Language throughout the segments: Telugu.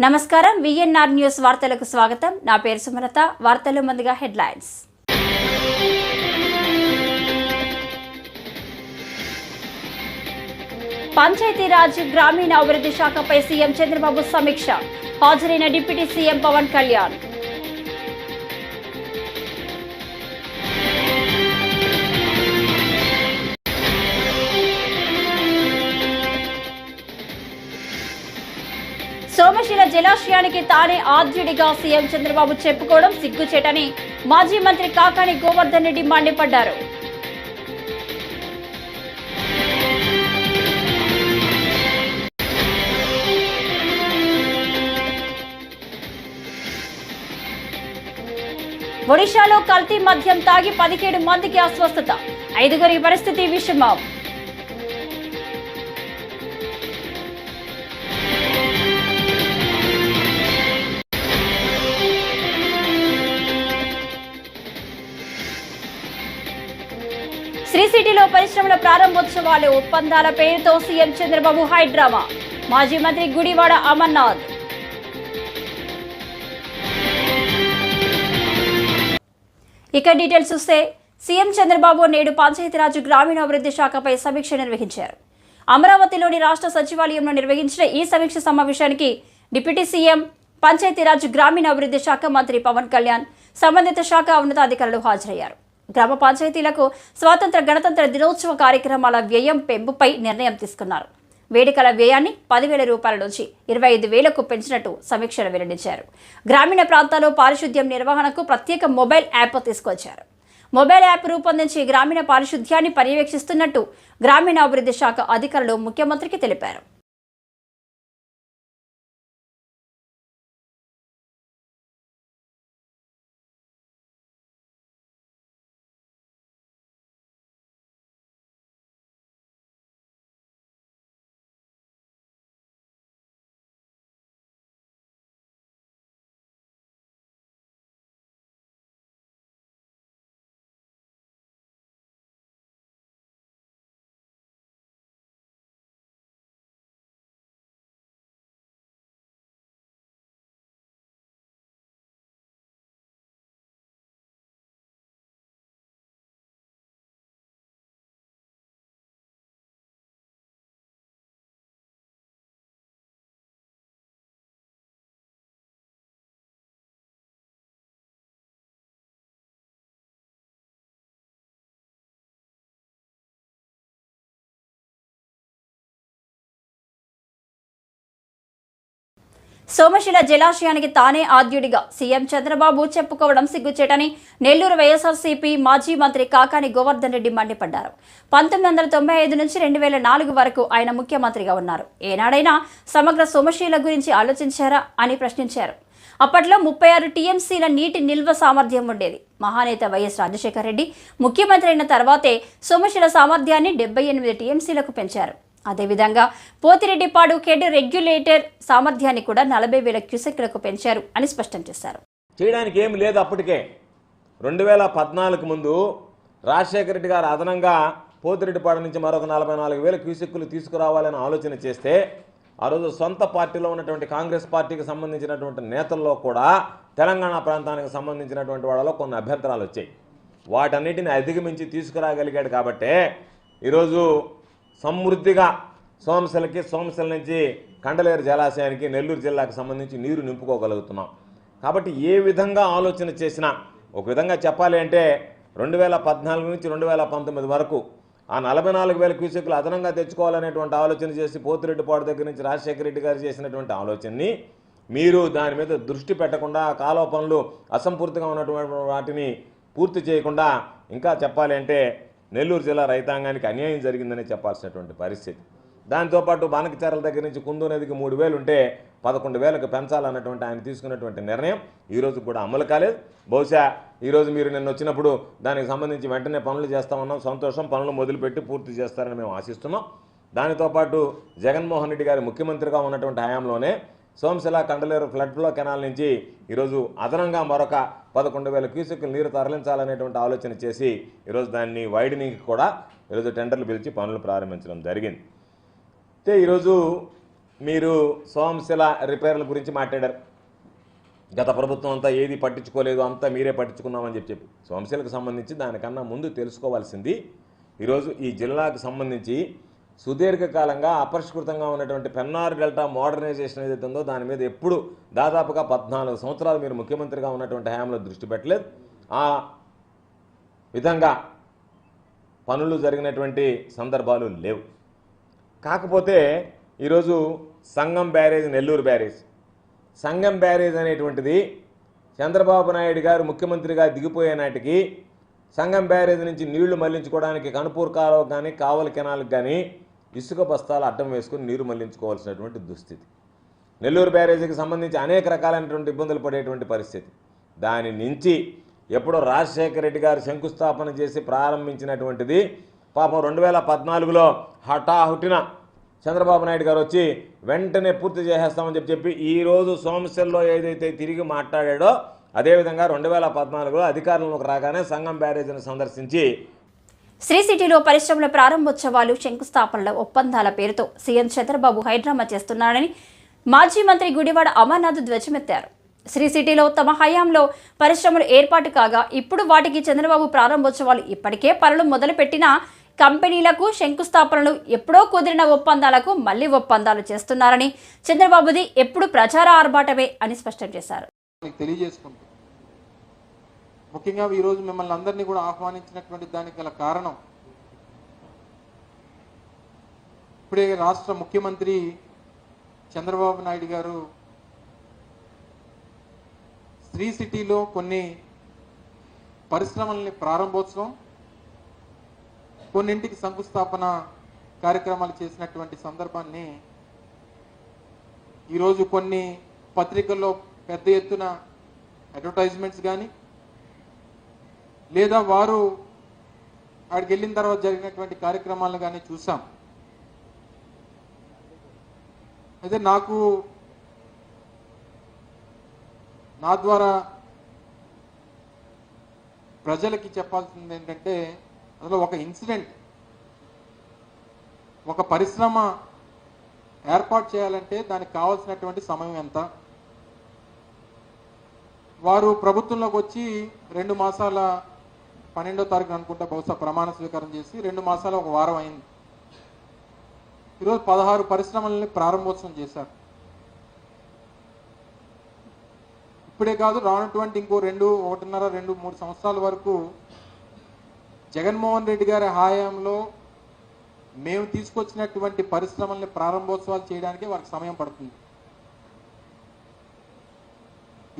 నమస్కారం. విఎన్ఆర్ న్యూస్ వార్తలకు స్వాగతం. నా పేరు సుమలత. వార్తలు ముందుగా హెడ్లైన్స్. పంచాయతీరాజ్ గ్రామీణ అభివృద్ధి శాఖపై సీఎం చంద్రబాబు సమీక్ష. హాజరైన డిప్యూటీ సీఎం పవన్ కళ్యాణ్. సోమశిల జలాశయానికి తానే ఆద్యుడిగా సీఎం చంద్రబాబు చెప్పుకోవడం సిగ్గుచేటని మాజీ మంత్రి కాకాని గోవర్ధన్ రెడ్డి మండిపడ్డారు. ఒడిశాలో కల్తీ మద్యం తాగి పదిహేడు మందికి అస్వస్థత. ఐదుగురి పరిస్థితి విషమం. పరిశ్రమల ప్రారంభోత్సవాలు ఒప్పందాల పేరుతో సీఎం చంద్రబాబు హైడ్రామా. మాజీ మంత్రి గుడివాడ అమర్నాథ్. ఇక డీటెయిల్స్ చూస్తే సీఎం చంద్రబాబు నేడు పంచాయతీరాజ్ గ్రామీణాభివృద్ధి శాఖపై సమీక్ష నిర్వహించారు. అమరావతిలోని రాష్ట్ర సచివాలయంలో నిర్వహించిన ఈ సమీక్ష సమావేశానికి డిప్యూటీ సీఎం పంచాయతీరాజ్ గ్రామీణాభివృద్ధి శాఖ మంత్రి పవన్ కళ్యాణ్ సంబంధిత శాఖ ఉన్నతాధికారులు హాజరయ్యారు. గ్రామ పంచాయతీలకు స్వాతంత్ర గణతంత్ర దినోత్సవ కార్యక్రమాల వ్యయం పెంపుపై నిర్ణయం తీసుకున్నారు. వేడుకల వ్యయాన్ని పదివేల రూపాయల నుంచి ఇరవై ఐదు వేలకు పెంచినట్టు సమీక్షలు వెల్లడించారు. గ్రామీణ ప్రాంతాల్లో పారిశుద్ధ్యం నిర్వహణకు ప్రత్యేక మొబైల్ యాప్ తీసుకొచ్చారు. మొబైల్ యాప్ రూపొందించి గ్రామీణ పారిశుద్ధ్యాన్ని పర్యవేక్షిస్తున్నట్టు గ్రామీణాభివృద్ధి శాఖ అధికారులు ముఖ్యమంత్రికి తెలిపారు. సోమశిల జలాశయానికి తానే ఆద్యుడిగా. సీఎం చంద్రబాబు చెప్పుకోవడం సిగ్గుచేటని నెల్లూరు వైఎస్ఆర్సీపీ మాజీ మంత్రి కాకాని గోవర్ధన్ రెడ్డి మండిపడ్డారు. పంతొమ్మిది వందల తొంభై ఐదు నుంచి రెండు వేల నాలుగు వరకు ఆయన ముఖ్యమంత్రిగా ఉన్నారు. ఏనాడైనా సమగ్ర సోమశీల గురించి ఆలోచించారా అని ప్రశ్నించారు. అప్పట్లో ముప్పై ఆరు టీఎంసీల నీటి నిల్వ సామర్థ్యం ఉండేది. మహానేత వైఎస్ రాజశేఖర రెడ్డి ముఖ్యమంత్రి అయిన తర్వాతే సోమశిల సామర్థ్యాన్ని డెబ్బై ఎనిమిది టీఎంసీలకు పెంచారు. అదేవిధంగా పోతిరెడ్డిపాడు కెడ్ రెగ్యులేటర్ సామర్థ్యాన్ని కూడా నలభై వేల క్యూసెక్లకు పెంచారు అని స్పష్టం చేశారు. చేయడానికి ఏమి లేదు అప్పటికే. రెండు వేల పద్నాలుగు ముందు రాజశేఖర రెడ్డి గారు అదనంగా పోతిరెడ్డిపాడు నుంచి మరొక నలభై నాలుగు వేల క్యూసెక్కులు తీసుకురావాలని ఆలోచన చేస్తే ఆ రోజు సొంత పార్టీలో ఉన్నటువంటి కాంగ్రెస్ పార్టీకి సంబంధించినటువంటి నేతల్లో కూడా తెలంగాణ ప్రాంతానికి సంబంధించినటువంటి వాళ్ళలో కొన్ని అభ్యంతరాలు వచ్చాయి. వాటన్నిటిని అధిగమించి తీసుకురాగలిగాడు కాబట్టే ఈరోజు సమృద్ధిగా సోమశిలకి సోమశిల నుంచి కండలేరు జలాశయానికి నెల్లూరు జిల్లాకు సంబంధించి నీరు నింపుకోగలుగుతున్నాం. కాబట్టి ఏ విధంగా ఆలోచన చేసినా ఒక విధంగా చెప్పాలి అంటే రెండు వేల పద్నాలుగు నుంచి రెండు వేల పంతొమ్మిది వరకు ఆ నలభై నాలుగు వేల క్యూసెక్లు అదనంగా తెచ్చుకోవాలనేటువంటి ఆలోచన చేసి పోతిరెడ్డిపాడు దగ్గర నుంచి రాజశేఖర రెడ్డి గారు చేసినటువంటి ఆలోచనని మీరు దాని మీద దృష్టి పెట్టకుండా కాలువ పనులు అసంపూర్తిగా ఉన్నటువంటి వాటిని పూర్తి చేయకుండా ఇంకా చెప్పాలి అంటే నెల్లూరు జిల్లా రైతాంగానికి అన్యాయం జరిగిందని చెప్పాల్సినటువంటి పరిస్థితి. దాంతోపాటు బానకచారల దగ్గర నుంచి కుందు నదికి మూడు వేలు ఉంటే పదకొండు వేలకు పెంచాలన్నటువంటి ఆయన తీసుకున్నటువంటి నిర్ణయం ఈరోజు కూడా అమలు కాలేదు. బహుశా ఈరోజు మీరు నిన్న వచ్చినప్పుడు దానికి సంబంధించి వెంటనే పనులు చేస్తామన్నాం. సంతోషం పనులు మొదలుపెట్టి పూర్తి చేస్తారని మేము ఆశిస్తున్నాం. దానితో పాటు జగన్మోహన్ రెడ్డి గారి ముఖ్యమంత్రిగా ఉన్నటువంటి హయాంలోనే Somasila Kandaleru flood flow canal నుంచి ఈరోజు అదనంగా మరొక పదకొండు వేల క్యూసెక్లు నీరు తరలించాలనేటువంటి ఆలోచన చేసి ఈరోజు దాన్ని వైడనింగ్ కూడా ఈరోజు టెండర్లు పిలిచి పనులు ప్రారంభించడం జరిగింది. అయితే ఈరోజు మీరు సోమశిల రిపేర్ల గురించి మాట్లాడారు. గత ప్రభుత్వం అంతా ఏది పట్టించుకోలేదు అంతా మీరే పట్టించుకున్నామని చెప్పి చెప్పి. సోమశిలకు సంబంధించి దానికన్నా ముందు తెలుసుకోవాల్సింది ఈరోజు ఈ జిల్లాకు సంబంధించి సుదీర్ఘకాలంగా అపరిష్కృతంగా ఉన్నటువంటి పెన్నార్ డెల్టా మోడర్నైజేషన్ ఏదైతే ఉందో దాని మీద ఎప్పుడు దాదాపుగా పద్నాలుగు సంవత్సరాలు మీరు ముఖ్యమంత్రిగా ఉన్నటువంటి హయాంలో దృష్టి పెట్టలేదు. ఆ విధంగా పనులు జరిగినటువంటి సందర్భాలు లేవు. కాకపోతే ఈరోజు Sangam barrage Nellore barrage. Sangam barrage అనేటువంటిది చంద్రబాబు నాయుడు గారు ముఖ్యమంత్రిగా దిగిపోయే నాటికి సంగం బ్యారేజ్ నుంచి నీళ్ళు మళ్ళించుకోవడానికి కనుపూర్ కాలువకు కానీ కావలి కెనాలకు కానీ ఇసుక బస్తాలు అడ్డం వేసుకుని నీరు మళ్ళించుకోవాల్సినటువంటి దుస్థితి. నెల్లూరు బ్యారేజీకి సంబంధించి అనేక రకాలైనటువంటి ఇబ్బందులు పడేటువంటి పరిస్థితి. దాని నుంచి ఎప్పుడో రాజశేఖర రెడ్డి గారు శంకుస్థాపన చేసి ప్రారంభించినటువంటిది పాపం రెండు వేల పద్నాలుగులో హఠాహుటిన చంద్రబాబు నాయుడు గారు వచ్చి వెంటనే పూర్తి చేసేస్తామని చెప్పి చెప్పి ఈరోజు సోమశల్లో ఏదైతే తిరిగి మాట్లాడాడో అదేవిధంగా రెండు వేల పద్నాలుగులో అధికారంలోకి రాగానే సంఘం బ్యారేజీని సందర్శించి శ్రీ సిటీలో పరిశ్రమల ప్రారంభోత్సవాలు శంకుస్థాపనల ఒప్పందాల పేరుతో సీఎం చంద్రబాబు హైడ్రామా చేస్తున్నారని మాజీ మంత్రి గుడివాడ అమర్నాథ్ ధ్వజమెత్తారు. శ్రీ సిటీలో తమ హయాంలో పరిశ్రమలు ఏర్పాటు కాగా ఇప్పుడు వాటికి చంద్రబాబు ప్రారంభోత్సవాలు ఇప్పటికే పనులు మొదలుపెట్టిన కంపెనీలకు శంకుస్థాపనలు ఎప్పుడో కుదిరిన ఒప్పందాలకు మళ్ళీ ఒప్పందాలు చేస్తున్నారని చంద్రబాబుది ఎప్పుడు ప్రచార ఆర్భాటమే అని స్పష్టం చేశారు. తెలియజేసుకుంటూ ముఖ్యంగా ఈరోజు మిమ్మల్ని అందరినీ కూడా ఆహ్వానించినటువంటి దానికి గల కారణం ఇప్పుడే రాష్ట్ర ముఖ్యమంత్రి చంద్రబాబు నాయుడు గారు శ్రీ సిటీలో కొన్ని పరిశ్రమల్ని ప్రారంభోత్సవం కొన్నింటికి శంకుస్థాపన కార్యక్రమాలు చేసినటువంటి సందర్భాన్ని ఈరోజు కొన్ని పత్రికల్లో పెద్ద ఎత్తున అడ్వర్టైజ్మెంట్స్ కానీ లేదా వారు అక్కడికి వెళ్ళిన తర్వాత జరిగినటువంటి కార్యక్రమాలను కానీ చూసాం. అయితే నాకు నా ద్వారా ప్రజలకి చెప్పాల్సింది ఏంటంటే అందులో ఒక ఇన్సిడెంట్ ఒక పరిశ్రమ ఏర్పాటు చేయాలంటే దానికి కావాల్సినటువంటి సమయం ఎంత? వారు ప్రభుత్వంలోకి వచ్చి రెండు మాసాల పన్నెండో తారీఖు అనుకుంటా బహుశా ప్రమాణ స్వీకారం చేసి రెండు మాసాలు ఒక వారం అయింది. ఈరోజు పదహారు పరిశ్రమల్ని ప్రారంభోత్సవం చేశారు. ఇప్పుడే కాదు రానటువంటి ఇంకో రెండు ఒకటిన్నర రెండు మూడు సంవత్సరాల వరకు జగన్మోహన్ రెడ్డి గారి హాయంలో మేము తీసుకొచ్చినటువంటి పరిశ్రమల్ని ప్రారంభోత్సవాలు చేయడానికి వారికి సమయం పడుతుంది.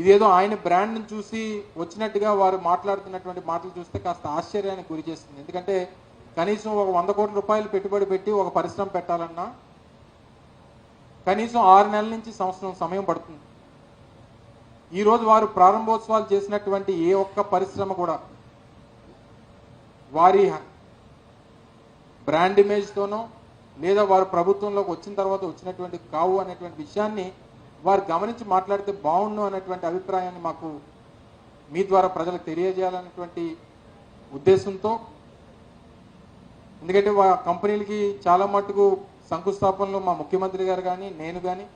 ఇదేదో ఆయన బ్రాండ్ని చూసి వచ్చినట్టుగా వారు మాట్లాడుతున్నటువంటి మాటలు చూస్తే కాస్త ఆశ్చర్యానికి గురి చేస్తుంది. ఎందుకంటే కనీసం ఒక వంద కోట్ల రూపాయలు పెట్టుబడి పెట్టి ఒక పరిశ్రమ పెట్టాలన్నా కనీసం ఆరు నెలల నుంచి సంవత్సరం సమయం పడుతుంది. ఈరోజు వారు ప్రారంభోత్సవాలు చేసినటువంటి ఏ ఒక్క పరిశ్రమ కూడా వారి బ్రాండ్ ఇమేజ్తోనో లేదా వారు ప్రభుత్వంలోకి వచ్చిన తర్వాత వచ్చినటువంటి కావు అనేటువంటి విషయాన్ని వారు గమనించి మాట్లాడితే బాగుండు అనేటువంటి అభిప్రాయాన్ని మాకు మీ ద్వారా ప్రజలకు తెలియజేయాలనేటువంటి ఉద్దేశంతో ఎందుకంటే వా కంపెనీలకి చాలా మటుకు శంకుస్థాపనలు మా ముఖ్యమంత్రి గారు కానీ నేను కానీ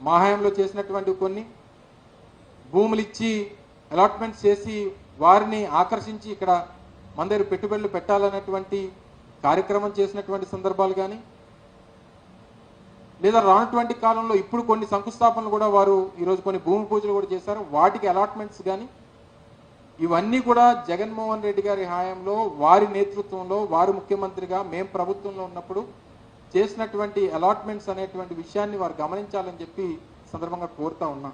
మా హయాంలో చేసినటువంటి కొన్ని భూములు ఇచ్చి అలాట్మెంట్స్ చేసి వారిని ఆకర్షించి ఇక్కడ మన దగ్గర పెట్టుబడులు పెట్టాలనేటువంటి కార్యక్రమం చేసినటువంటి సందర్భాలు కానీ లేదా రానటువంటి కాలంలో ఇప్పుడు కొన్ని శంకుస్థాపనలు కూడా వారు ఈరోజు కొన్ని భూమి పూజలు కూడా చేశారు. వాటికి అలాట్మెంట్స్ కానీ ఇవన్నీ కూడా జగన్మోహన్ రెడ్డి గారి హాయంలో వారి నేతృత్వంలో వారు ముఖ్యమంత్రిగా మేం ప్రభుత్వంలో ఉన్నప్పుడు చేసినటువంటి అలాట్మెంట్స్ అనేటువంటి విషయాన్ని వారు గమనించాలని చెప్పి సందర్భంగా కోరుతా ఉన్నా.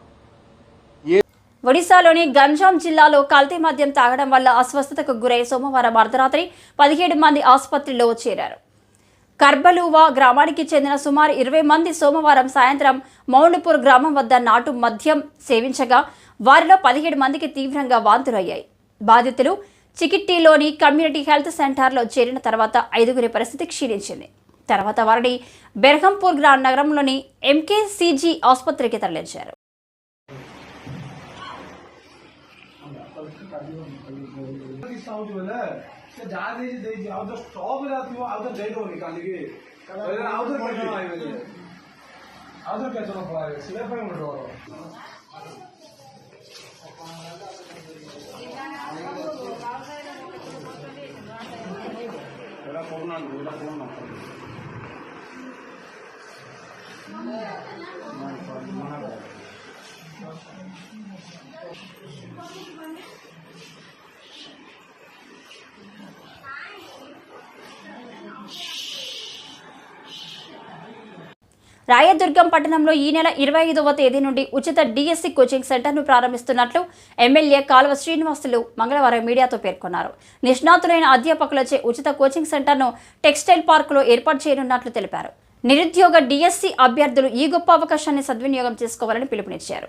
ఒడిశాలోని గంజాం జిల్లాలో కల్తీ మద్యం తాగడం వల్ల అస్వస్థతకు గురై సోమవారం అర్ధరాత్రి పదిహేడు మంది ఆసుపత్రిలో చేరారు. కర్బలువా గ్రామానికి చెందిన సుమారు ఇరవై మంది సోమవారం సాయంత్రం మౌండ్పూర్ గ్రామం వద్ద నాటు మద్యం సేవించగా వారిలో పదిహేడు మందికి తీవ్రంగా వాంతులయ్యాయి. బాధితులు చికిట్టిలోని కమ్యూనిటీ హెల్త్ సెంటర్లో చేరిన తర్వాత ఐదుగురి పరిస్థితి క్షీణించింది. తర్వాత వారిని బెర్హంపూర్ గ్రామ నగరంలోని ఎంకేసీజీ ఆసుపత్రికి తరలించారు. ಇಷ್ಟಾಗ್ತೀವಲ್ಲ ಸರ್ ಜಾತಿ ಯಾವ್ದೋ ಸ್ಟಾಪ್ ಇರಾತೀವೋ ಯಾವ್ದೋ ಜೈಡ್ ಹೋಗಿ ಅಲ್ಲಿಗೆ ಯಾವ್ದು ಯಾವ್ದು ಕೆಲಸನಪ್ಪ ಸಿಗಪ್ಪ ಮಾಡ್ರು ಎಲ್ಲ ಫೋನ್ ನಾನು ಎಲ್ಲ ಫೋನ್ ಮಾಡ್ತೀನಿ ಮಾಡ್ಕೊಂಡು ಮಾಡೋದು రాయదుర్గం పట్టణంలో ఈ నెల ఇరవై ఐదవ తేదీ నుండి ఉచిత డిఎస్సి కోచింగ్ సెంటర్ను ప్రారంభిస్తున్నట్లు ఎమ్మెల్యే కాలువ శ్రీనివాసులు మంగళవారం మీడియాతో పేర్కొన్నారు. నిష్ణాతులైన అధ్యాపకులచే ఉచిత కోచింగ్ సెంటర్ను టెక్స్టైల్ పార్కులో ఏర్పాటు చేయనున్నట్లు తెలిపారు. నిరుద్యోగ డిఎస్సి అభ్యర్థులు ఈ గొప్ప అవకాశాన్ని సద్వినియోగం చేసుకోవాలని పిలుపునిచ్చారు.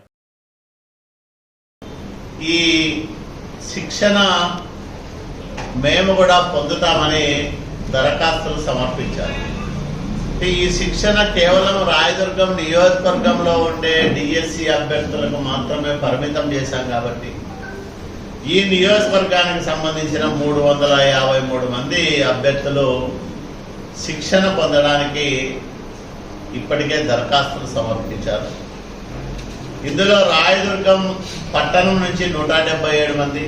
ఈ శిక్షణ మేము కూడా పొందుతామని దరఖాస్తులు సమర్పించారు. ఈ శిక్షణ కేవలం రాయదుర్గం నియోజకవర్గంలో ఉండే డిఎస్సి అభ్యర్థులకు మాత్రమే పరిమితం చేశాం కాబట్టి ఈ నియోజకవర్గానికి సంబంధించిన మూడు వందల యాభై మూడు మంది అభ్యర్థులు శిక్షణ పొందడానికి ఇప్పటికే దరఖాస్తులు సమర్పించారు. ఇందులో రాయదుర్గం పట్టణం నుంచి నూట డెబ్బై ఏడు మంది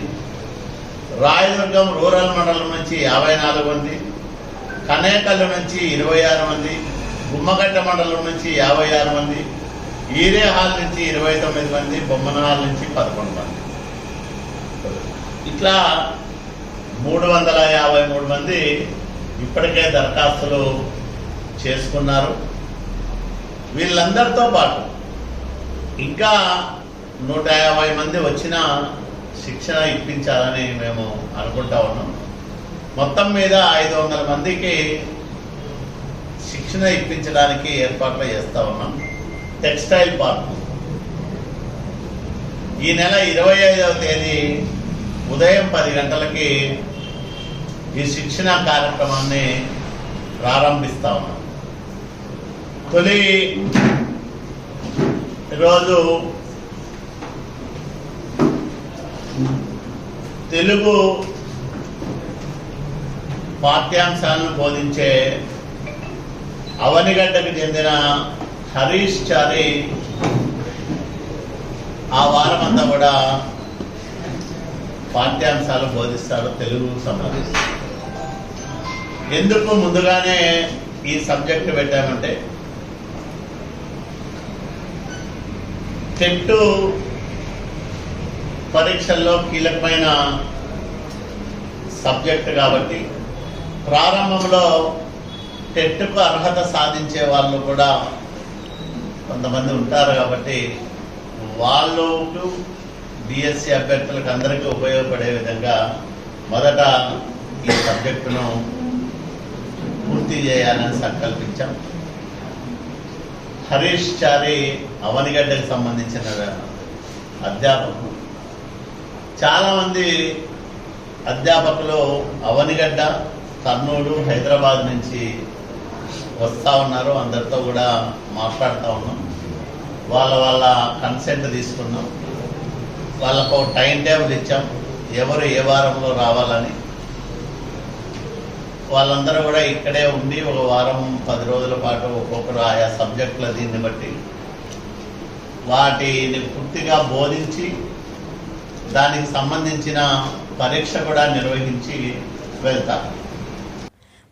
రాయదుర్గం రూరల్ మండలం నుంచి యాభై నాలుగు మంది కనేకల్లు నుంచి ఇరవై ఆరు మంది గుమ్మగడ్డ మండలం నుంచి యాభై ఆరు మంది ఈరేహాల్ నుంచి ఇరవై తొమ్మిది మంది బొమ్మనహాల్ నుంచి పదకొండు మంది. ఇట్లా మూడు వందల యాభై మూడు మంది ఇప్పటికే దరఖాస్తులు చేసుకున్నారు. వీళ్ళందరితో పాటు ఇంకా నూట యాభై మంది వచ్చిన శిక్షణ ఇప్పించాలని మేము అనుకుంటా ఉన్నాం. మొత్తం మీద ఐదు వందల మందికి శిక్షణ ఇప్పించడానికి ఏర్పాట్లు చేస్తా ఉన్నాం. Textile park. ఈ నెల ఇరవై ఐదవ తేదీ ఉదయం పది గంటలకి ఈ శిక్షణ కార్యక్రమాన్ని ప్రారంభిస్తా ఉన్నాం. తొలి ఈరోజు తెలుగు పాఠ్యాంశాలను బోధించే అవనిగడ్డకు చెందిన హరీష్ చారి ఆ వారం అంతా కూడా పాఠ్యాంశాలు బోధిస్తాడు తెలుగు సంబంధించి ఎందుకు ముందుగానే ఈ సబ్జెక్ట్ పెట్టామంటే టెట్ పరీక్షల్లో కీలకమైన సబ్జెక్ట్ కాబట్టి ప్రారంభంలో టెట్కు అర్హత సాధించే వాళ్ళు కూడా కొంతమంది ఉంటారు కాబట్టి వాళ్ళకు బిఎస్సి అభ్యర్థులకు అందరికీ ఉపయోగపడే విధంగా మొదట ఈ సబ్జెక్టును పూర్తి చేయాలని సంకల్పించాం. హరీష్ చారి అవనిగడ్డకు సంబంధించిన అధ్యాపకులు చాలామంది అధ్యాపకులు అవనిగడ్డ కర్నూలు హైదరాబాద్ నుంచి వస్తూ ఉన్నారు. అందరితో కూడా మాట్లాడుతూ ఉన్నాం. వాళ్ళ వాళ్ళ కన్సెంట్ తీసుకున్నాం. వాళ్ళకు ఒక టైం టేబుల్ ఇచ్చాం. ఎవరు ఏ వారంలో రావాలని వాళ్ళందరూ కూడా ఇక్కడే ఉండి ఒక వారం పది రోజుల పాటు ఒక్కొక్కరు ఆయా సబ్జెక్టుల దీన్ని బట్టి వాటిని పూర్తిగా బోధించి దానికి సంబంధించిన పరీక్ష కూడా నిర్వహించి వెళ్తారు.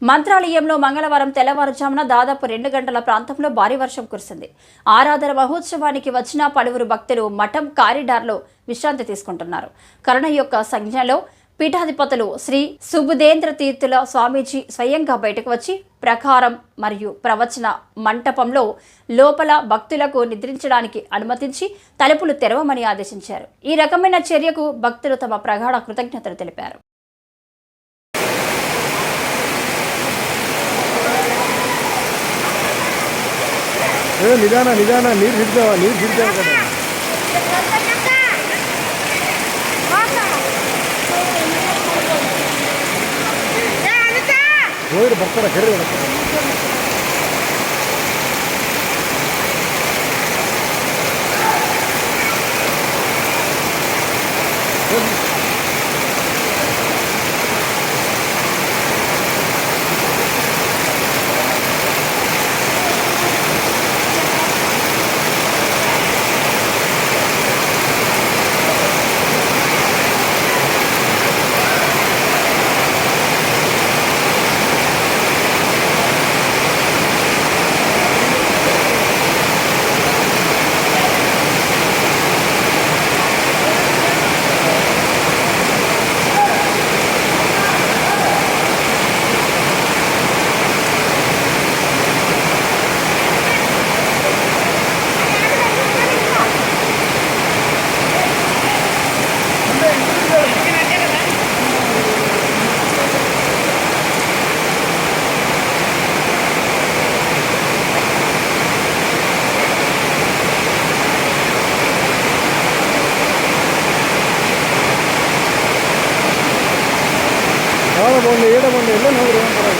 మంత్రాలయంలో మంగళవారం తెల్లవారుజామున దాదాపు రెండు గంటల ప్రాంతంలో భారీ వర్షం కురిసింది. ఆరాధన మహోత్సవానికి వచ్చిన పలువురు భక్తులు మఠం కారిడార్లో విశ్రాంతి తీసుకుంటున్నారు. కరుణ యొక్క సంజ్ఞలో పీఠాధిపతులు శ్రీ సుబుదేంద్ర తీర్థుల స్వామీజీ స్వయంగా బయటకు వచ్చి ప్రకారం మరియు ప్రవచన మంటపంలో లోపల భక్తులకు నిద్రించడానికి అనుమతించి తలుపులు తెరవమని ఆదేశించారు. ఈ రకమైన చర్యకు భక్తులు తమ ప్రగాఢ కృతజ్ఞతలు తెలిపారు. నిదానా నిదానా నీరు నీరు ಹೋಗಿ ಬರ್ತಾರ ಕರಿ చాలా não, não, não, não,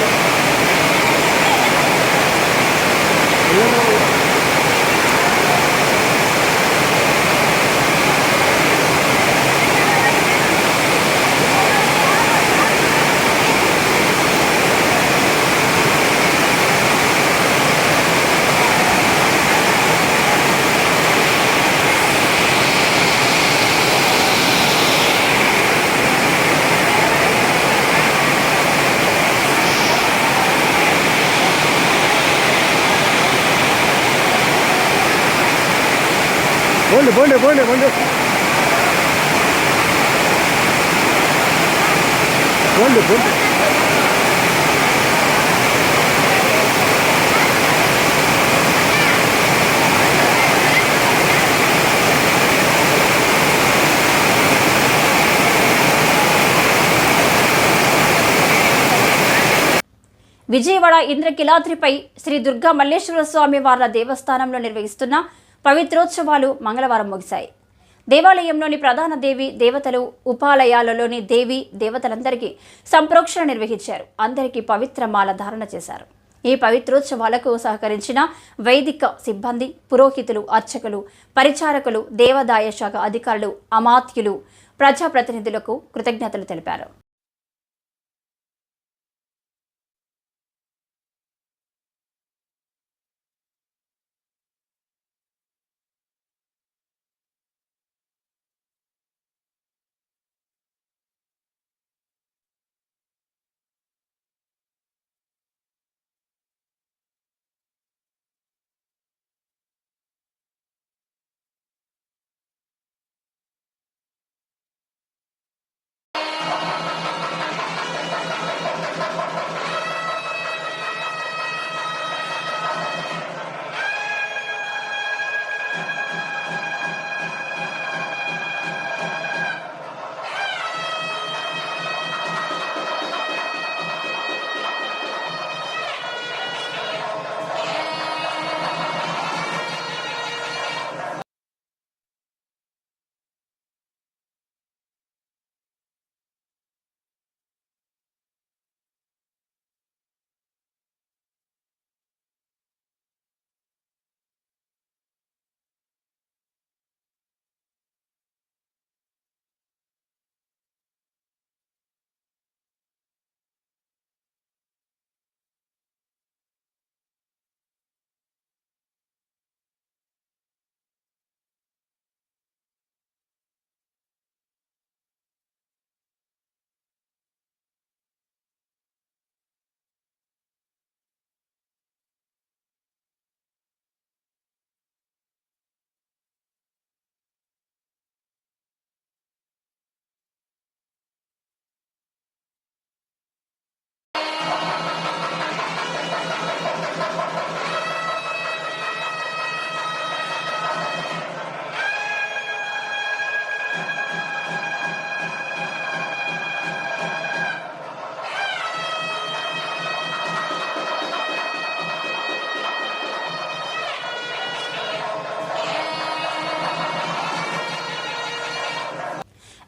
పోండి పోండి పోండి పోండి పోండి పోండి విజయవాడ ఇంద్రకిలాద్రిపై శ్రీ దుర్గా మల్లేశ్వర స్వామి వార్ల దేవస్థానంలో నిర్వహిస్తున్న పవిత్రోత్సవాలు మంగళవారం ముగిశాయి. దేవాలయంలోని ప్రధాన దేవి దేవతలు ఉపాలయాలలోని దేవి దేవతలందరికీ సంప్రోక్షణ నిర్వహించారు. అందరికీ పవిత్ర మాల ధారణ చేశారు. ఈ పవిత్రోత్సవాలకు సహకరించిన వైదిక సిబ్బంది పురోహితులు అర్చకులు పరిచారకులు దేవాదాయ శాఖ అధికారులు అమాత్యులు ప్రజాప్రతినిధులకు కృతజ్ఞతలు తెలిపారు.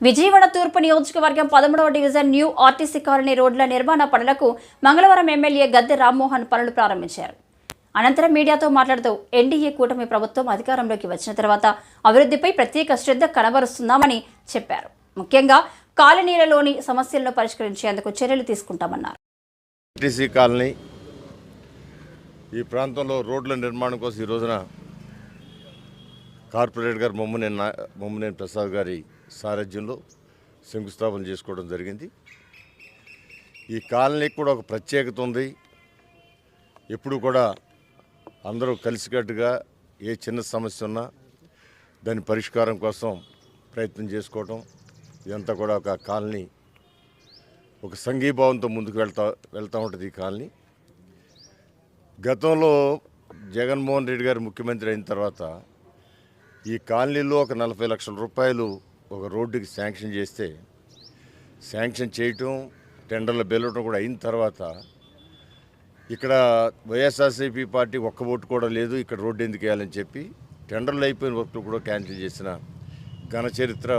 విజయవాడ తూర్పు నియోజకవర్గం పదమూడవ డివిజన్ న్యూ ఆర్టీసీ కాలనీ రోడ్ల నిర్మాణ పనులకు మంగళవారం ఎమ్మెల్యే గద్దె రామ్మోహన్ పనులు ప్రారంభించారు. అనంతరం మీడియాతో మాట్లాడుతూ ఎన్డీఏ కూటమి ప్రభుత్వం అధికారంలోకి వచ్చిన తర్వాత అభివృద్ధిపై ప్రత్యేక శ్రద్ధ కనబరుస్తున్నామని చెప్పారు. ముఖ్యంగా కాలనీలలోని సమస్యలను పరిష్కరించేందుకు చర్యలు తీసుకుంటామన్నారు. ఆర్టీసీ కాలనీ ఈ ప్రాంతంలో రోడ్ల నిర్మాణం కోసం ఈ రోజున కార్పొరేట్ గారు మమ్మనేని మమ్మనేని ప్రసాద్ గారి సారథ్యంలో శంకుస్థాపన చేసుకోవడం జరిగింది. ఈ కాలనీకి కూడా ఒక ప్రత్యేకత ఉంది. ఎప్పుడు కూడా అందరూ కలిసికట్టుగా ఏ చిన్న సమస్య ఉన్నా దాని పరిష్కారం కోసం ప్రయత్నం చేసుకోవటం ఇదంతా కూడా ఒక కాలనీ ఒక సంఘీభావంతో ముందుకు వెళ్తా వెళ్తూ ఉంటుంది ఈ కాలనీ. గతంలో జగన్మోహన్ రెడ్డి గారు ముఖ్యమంత్రి అయిన తర్వాత ఈ కాలనీలో ఒక నలభై లక్షల రూపాయలు ఒక రోడ్డుకి శాంక్షన్ చేస్తే శాంక్షన్ చేయటం టెండర్లు బెల్లటం కూడా అయిన తర్వాత ఇక్కడ వైఎస్ఆర్సీపీ పార్టీ ఒక్క ఓటు కూడా లేదు ఇక్కడ రోడ్డు ఎందుకు వేయాలని చెప్పి టెండర్లు అయిపోయిన వర్క్లు కూడా క్యాన్సిల్ చేసిన ఘన చరిత్ర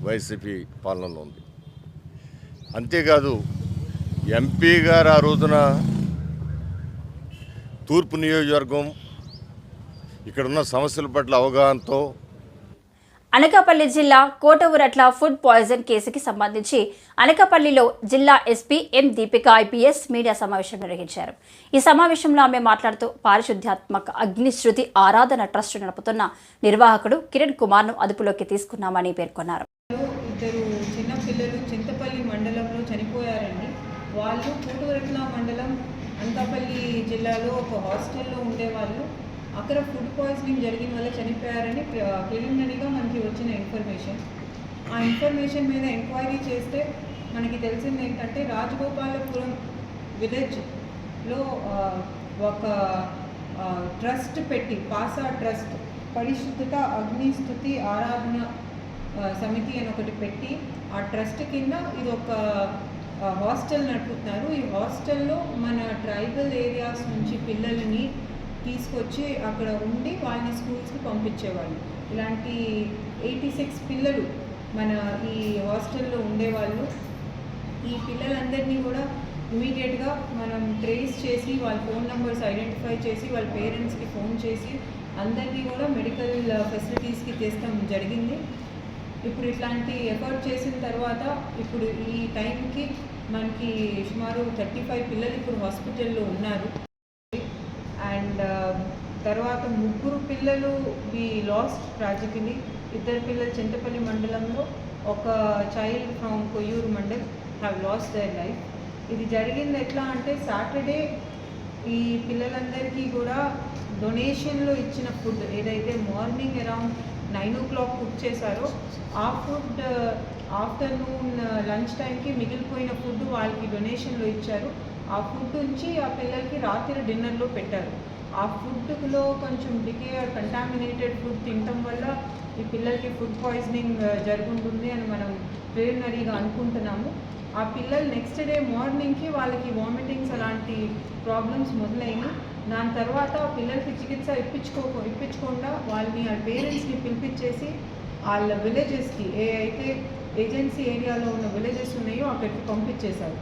వైసీపీ పాలనలో ఉంది. అంతేకాదు ఎంపీ గారు ఆ రోజున తూర్పు నియోజకవర్గం ఇక్కడున్న సమస్యల పట్ల అవగాహనతో అనకాపల్లి జిల్లా కోటవురట్ల ఫుడ్ పాయిజన్ కేసుకి సంబంధించి అనకాపల్లిలో జిల్లా SP M Deepika IPS media సమావేశం నిర్వహించారు. ఈ సమావేశంలో ఆమె మాట్లాడుతూ పారిశుద్ధ్యాత్మక అగ్నిశృతి ఆరాధన ట్రస్ట్ నడుపుతున్న నిర్వాహకుడు కిరణ్ కుమార్ను అదుపులోకి తీసుకున్నామని పేర్కొన్నారు. ఇద్దరు చిన్న పిల్లలు చింతపల్లి మండలంలో చనిపోయారండి. వాళ్ళు మండలం అనకాపల్లి జిల్లాలో ఒక హాస్టల్లో ఉండేవాళ్ళు. అక్కడ ఫుడ్ పాయిజనింగ్ జరిగిన వల్ల చనిపోయారని ప్రిలిమినరీగా మనకి వచ్చిన ఇన్ఫర్మేషన్ ఆ ఇన్ఫర్మేషన్ మీద ఎంక్వైరీ చేస్తే మనకి తెలిసింది ఏంటంటే రాజగోపాలపురం విలేజ్లో ఒక ట్రస్ట్ పెట్టి పాసా ట్రస్ట్ పరిశుద్ధత అగ్నిస్థుతి ఆరాధన సమితి అని ఒకటి పెట్టి ఆ ట్రస్ట్ కింద ఇది ఒక హాస్టల్ నడుపుతున్నారు. ఈ హాస్టల్లో మన ట్రైబల్ ఏరియాస్ నుంచి పిల్లల్ని తీసుకొచ్చి అక్కడ ఉండి వాళ్ళని స్కూల్స్కి పంపించేవాళ్ళు. ఇలాంటి ఎయిటీ సిక్స్ పిల్లలు మన ఈ హాస్టల్లో ఉండేవాళ్ళు. ఈ పిల్లలందరినీ కూడా ఇమీడియట్గా మనం ట్రేస్ చేసి వాళ్ళ ఫోన్ నెంబర్స్ ఐడెంటిఫై చేసి వాళ్ళ పేరెంట్స్కి ఫోన్ చేసి అందరినీ కూడా మెడికల్ ఫెసిలిటీస్కి తెస్తాం జరిగింది. ఇప్పుడు ఇట్లాంటి ఎఫర్ట్ చేసిన తర్వాత ఇప్పుడు ఈ టైంకి మనకి సుమారు థర్టీ ఫైవ్ పిల్లలు ఇప్పుడు హాస్పిటల్లో ఉన్నారు. తర్వాత ముగ్గురు పిల్లలు వి లాస్ట్ ట్రాజికలీ ఇద్దరు పిల్లలు చింతపల్లి మండలంలో ఒక child from Koyyuru mandal have lost their life ఇది జరిగింది ఎట్లా అంటే సాటర్డే ఈ పిల్లలందరికీ కూడా డొనేషన్లో ఇచ్చిన ఫుడ్ ఏదైతే morning around nine o'clock cook చేశారో ఆ ఫుడ్ ఆఫ్టర్నూన్ లంచ్ టైంకి మిగిలిపోయిన ఫుడ్ వాళ్ళకి డొనేషన్లో ఇచ్చారు. ఆ ఫుడ్ నుంచి ఆ పిల్లలకి రాత్రి డిన్నర్లో పెట్టారు. ఆ ఫుడ్లో కొంచెం డికే కంటామినేటెడ్ ఫుడ్ తినటం వల్ల ఈ పిల్లలకి ఫుడ్ పాయిజనింగ్ జరుగుతుంది అని మనం ప్రిలిమినరీగా అనుకుంటున్నాము. ఆ పిల్లలు నెక్స్ట్ డే మార్నింగ్కి వాళ్ళకి వామిటింగ్స్ అలాంటి ప్రాబ్లమ్స్ మొదలైనవి దాని తర్వాత పిల్లలకి చికిత్స ఇప్పించుకో ఇప్పించకుండా వాళ్ళని ఆ పేరెంట్స్ని పిలిపించేసి వాళ్ళ విలేజెస్కి ఏ అయితే ఏజెన్సీ ఏరియాలో ఉన్న విలేజెస్ ఉన్నాయో అక్కడికి పంపించేశారు.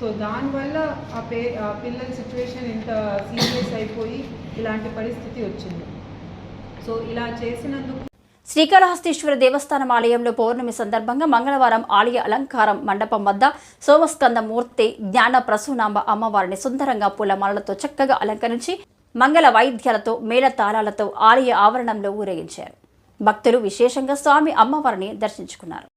సో దానివల్ల ఆ పే ఆ పిల్లల సిచ్యువేషన్ ఇంత సీరియస్ అయిపోయి ఇలాంటి పరిస్థితి వచ్చింది. సో ఇలా చేసినందుకు శ్రీకాళహస్తీశ్వర దేవస్థానం ఆలయంలో పౌర్ణమి సందర్భంగా మంగళవారం ఆలయ అలంకారం మండపం వద్ద సోమస్కంద మూర్తి జ్ఞాన ప్రసూనాంబ అమ్మవారిని సుందరంగా పూలమాలలతో చక్కగా అలంకరించి మంగళ వైద్యాలతో మేళతాళాలతో ఆలయ ఆవరణంలో ఊరేగించారు. భక్తులు విశేషంగా స్వామి అమ్మవారిని దర్శించుకున్నారు.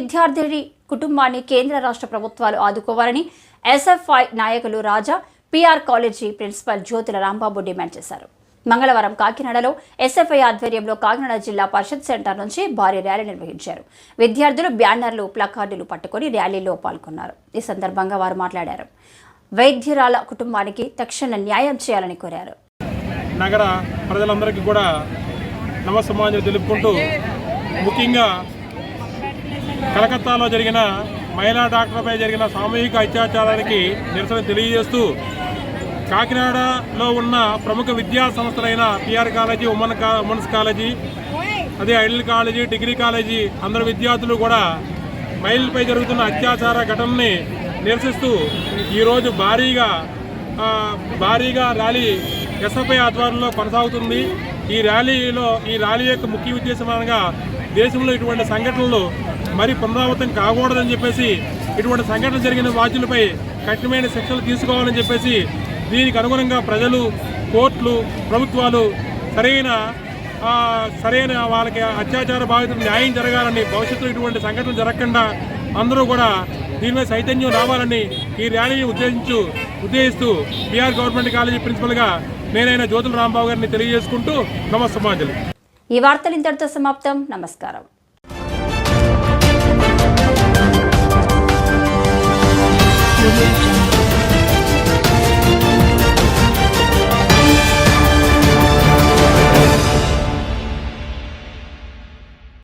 విద్యార్థిని కుటుంబాన్ని కేంద్ర రాష్ట్ర ప్రభుత్వాలు ఆదుకోవాలని ఎస్ఎఫ్ఐ నాయకులు Raja PR college principal Jyothula Rambabu demand చేశారు. మంగళవారం కాకినాడలో ఎస్ఎఫ్ఐ ఆధ్వర్యంలో కాకినాడ జిల్లా పరిషత్ సెంటర్ నుంచి భారీ ర్యాలీ నిర్వహించారు. విద్యార్థులు బ్యానర్లు ప్లకార్డులు పట్టుకొని ర్యాలీలో పాల్గొన్నారు. ఈ సందర్భంగా వారు మాట్లాడారు. వైద్యురాల కుటుంబానికి తక్షణ న్యాయం చేయాలని కోరారు. నగర ప్రజలందరికీ కూడా నమస్సమాంజలి తెలుపుకుంటూ ముఖ్యంగా కలకత్తాలో జరిగిన మహిళా డాక్టర్పై జరిగిన సామూహిక అత్యాచారానికి నిరసన తెలియజేస్తూ కాకినాడలో ఉన్న ప్రముఖ విద్యా సంస్థలైన PR college women women's college అదే ఐడల్ కాలేజీ డిగ్రీ కాలేజీ అందరు విద్యార్థులు కూడా మహిళలపై జరుగుతున్న అత్యాచార ఘటనని నిరసిస్తూ ఈరోజు భారీగా భారీగా ర్యాలీ ఎస్ఎఫ్ఐ ఆధ్వర్యంలో కొనసాగుతుంది. ఈ ర్యాలీలో ఈ ర్యాలీ యొక్క ముఖ్య ఉద్దేశం అనగా దేశంలో ఇటువంటి సంఘటనలు మరి పునరావృతం కాకూడదని చెప్పేసి ఇటువంటి సంఘటనలు జరిగిన బాధ్యులపై కఠినమైన శిక్షలు తీసుకోవాలని చెప్పేసి దీనికి అనుగుణంగా ప్రజలు కోర్టులు ప్రభుత్వాలు సరైన సరైన వాళ్ళకి అత్యాచార బాధితులు న్యాయం జరగాలని భవిష్యత్తులో ఇటువంటి సంఘటనలు జరగకుండా అందరూ కూడా దీనిపై చైతన్యం రావాలని ఈ ర్యాలీని ఉద్దేశించు ఉద్దేశిస్తూ బీఆర్ గవర్నమెంట్ కాలేజీ ప్రిన్సిపల్గా నేనైన జ్యోతుల రాంబాబు గారిని తెలియజేసుకుంటూ నమస్తమాంజలి ఈ వార్తలు ఇంతటితో సమాప్తం. నమస్కారం.